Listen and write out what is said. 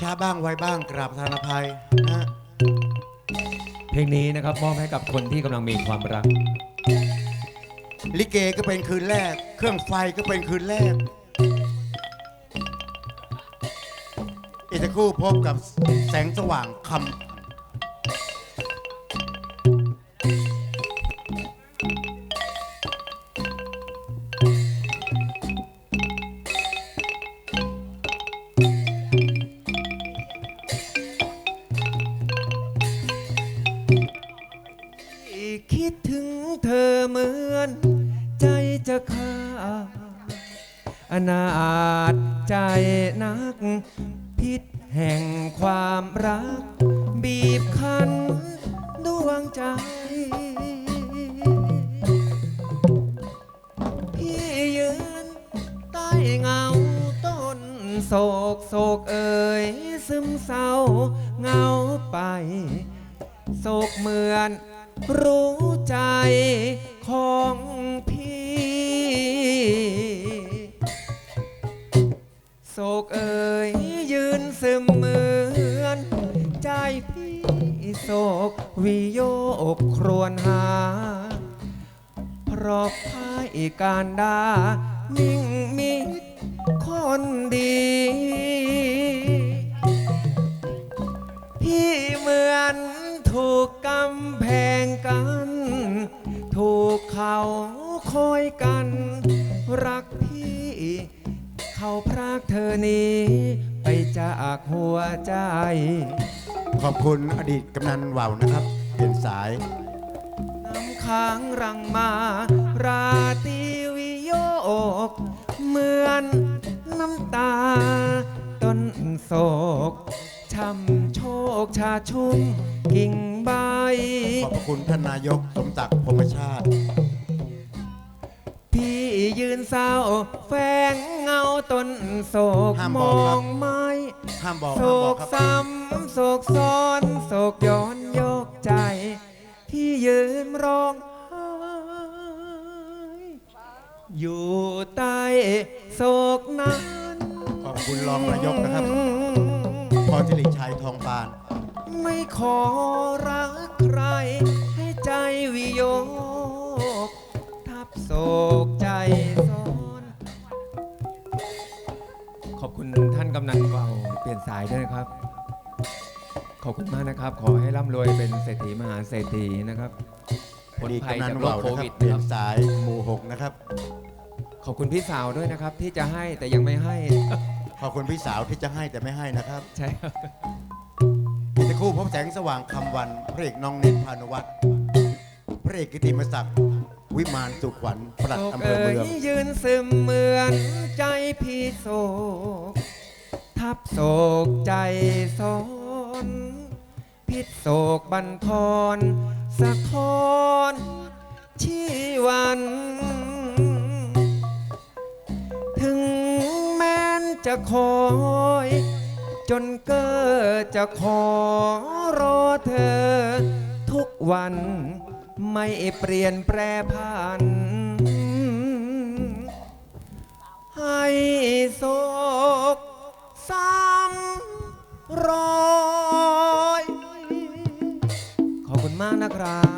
ช้าบ้างไวบ้างกราบทานอภัยนะเพลงนี้นะครับมอบให้กับคนที่กำลังมีความรัก ลิเกก็เป็นคืนแรก เครื่องไฟก็เป็นคืนแรก อีกสักครู่พบกับแสงสว่างคำ คิดถึงเธอเหมือน ใจจะขาดอนาจใจนัก พิษแห่งความรัก บีบคั้นดวงใจ พี่ยืนใต้เงาต้นโศกโศกเอ่ยซึมเศร้าเงาไปโศกเหมือน รู้ใจของพี่ โศกเอ่ยยืนซึมเหมือน ใจพี่โศกวิโยกครวญหา เพราะพ่ายการดานิ่งมิด กกำแพงกัน ถูกเขาคอยกัน รักพี่ เขาพรากเธอนี้ ไปจากหัวใจ ขอบคุณอดีตกำนันว่าวนะครับ เปลี่ยนสาย น้ำค้างรังมา ราตรีวิโยก เหมือนน้ำตา ต้นโศก ช่ำโชคชาชุ่มกิ่งใบ ขอบพระคุณท่านนายกสมศักดิ์พรหมชาติ พี่ยืนเศร้า แฝงเงาต้นโศกห้ามมบอกครัอบงไม้ห้ามบอกโศห้ามบอกกครับ ซ้ำโศกซ้อนโศกย้อนโยกใจที่ยืนร้องไห้อยู่ใต้โศกนั้น ขอบคุณรองนายกนะครับพรสิริชัยทองปาน ไม่ขอรักใคร ให้ใจวิโยก ทับโศกใจซ้อน ขอบคุณท่านกำนันเก่าเปลี่ยนสายด้วยนะครับ ขอบคุณมากนะครับ ขอให้ร่ำรวยเป็นเศรษฐีมหาเศรษฐีนะครับอพ้นดีตภัยกำนัจากนโรว่าควโคนะครับวิดเปลี่นะยคนรับ สายหมู่หกนะครับ ขอบคุณพี่สาวด้วยนะครับ ที่จะให้แต่ยังไม่ให้ ขอบคุณพี่สาวที่จะให้แต่ไม่ให้นะครับ ใช่ครับ อีกสักครู่พบแสงสว่างคำวันพระเอกน้องเน็ตพานุวัฒน์พระเอกกิติมศักดิ์วิมานสุขวัญปลัดโศกอำเภอเมืองยืนซึมเหมือนใจพี่โศก ทับโศกใจซ้อนพิษโศกบันทอนสะท้อนชีวัน ถึงแม้นจะคอย จนเกิดจะขอรอเธอ ทุกวันไม่เปลี่ยนแปรผัน ให้โศกซ้ำรอย ขอบคุณมากนะครับ